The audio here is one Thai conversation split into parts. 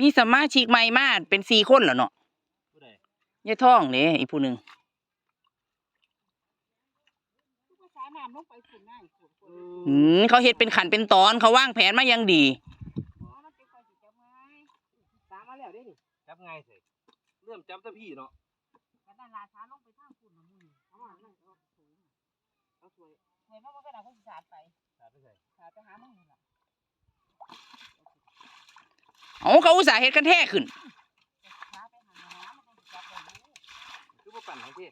มีสมาชิกใหม่มาเป็นสี่คนเหรอเนาะผู้ใดยายท่องนี่อีกผู้หนึ่งภาษาน้ำลงไปฝุ่นหน้าอีกฝุ่นฝุ่นอืมเขาเฮ็ดเป็นขันเป็นตอนเขาวางแผนมาอย่างดีอ๋อมันเป็นคนสิจะไม้สามมาแล้วได้นี่จับไงายสิเริ่มจับแตะพี่เนาะกันนั่นลาช้าลงไปทางฝุ่นละมึงเอามานั่นเอาสูงเอาสวยสวยมากก็ได้คนสาดไปสาดไปใส่สาดไปหามึงนี่ล่ะ เอาเขาอุตส่าห์เฮ็ดกันแท้ขึ้นสาดไปหาหามันก็สิจับได้อยู่คือบ่ปั่นให้พี่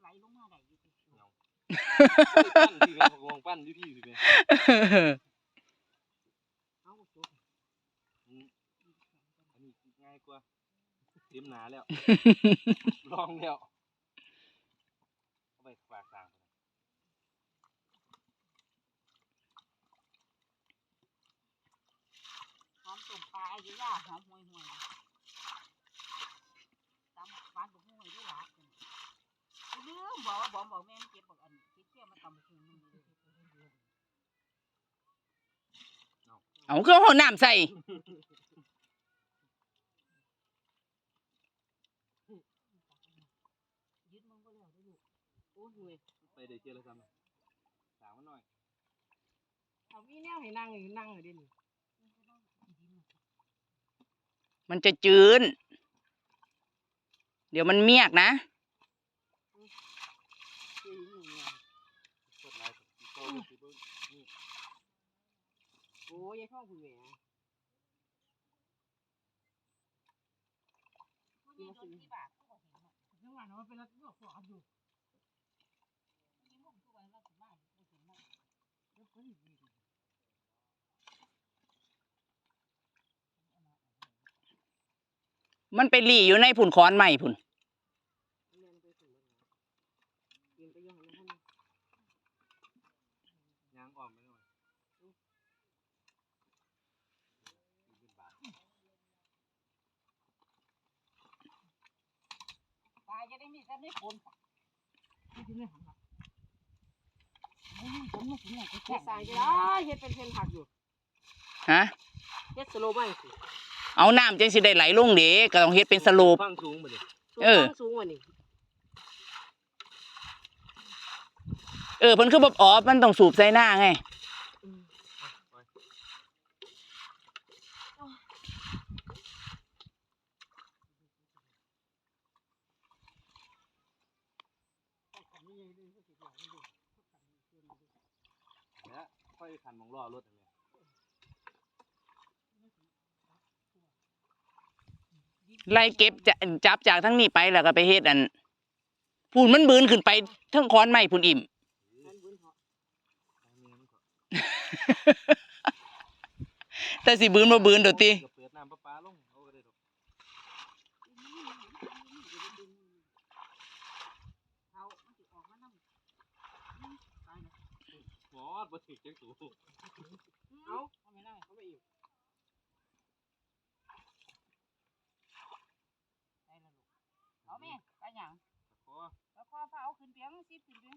ไหลลงมาได้อยู่สิปั้นพี่แม่ของวงปั้นอยู่พี่พี่แม่เอาจบอืมอันนี้ง่ายกว่า เตรียมหนาแล้ว ลองแล้วเอาไปฝากสร้างหอมต้มปลาอยู่ย่าหอมห่วยห่วยตำปลาบุกห่วยด้วยหลาลืมบอกว่าบอกบอกแม่มันเก็บบอกอันเก็บเที่ยวมาตำบุกห่วยมึงเลยเอาเครื่องห้องน้ำใส่ ยึดมึงก็แล้วได้ลูกโอ้ยห่วยไปเดี๋ยวเจอแล้วซ้ำสางมันหน่อยเอามีแนวให้นั่งอยู่นั่งอยู่ดินี่มันจะจืนเดี๋ยวมันเมียกนะเอ้ยนี่ไงกดไลค์กดติดต่อกดติดต่อนี่โอ้ยยายท่องคุณแหม่กินมาซื้อจังหวะนั้นมันเป็นรักเลือกขวานอยู่ มันไปหลีอยู่ในผุนคอนใหม่ผุนตายจะได้มีแต่ไม่ผลที่ที่ไม่หัน หลังผมไม่ถึงไหนก็แค่สายจะได้เฮ็ดเป็นเพนผักอยู่ฮะเฮ็ดสโลว์ไม่สิเอาน้ำจังสิได้ไหลลงเด้ก็ต้องเฮ็ดเป็นสโลป ฟังสูงมาดิเออสูงกว่านี่เออเพิ่นคือบ่อ๋อมันต้องสูบใส่หน้าไง แล้วค่อยขันมองล้อรถอันเนี้ยไล่เก็บจะจับจากทั้งนี้ไปแล้วก็ไปเฮ็ดอันพูนมันบืนขึ้นไปเทั้งคอนใหม่พูนอิ่มมันบุญเหาะให้เมียมันก่อนแต่สิบืนบ่บืนโดดติ บถึงจังสูเอาเอาไม่ได้เขาไปอยู่ได้และลูกเอาแม่ไปหยังตะขอแล้วคอฟ้าเอาขึ้นเปียงซีบขึ้นเปียง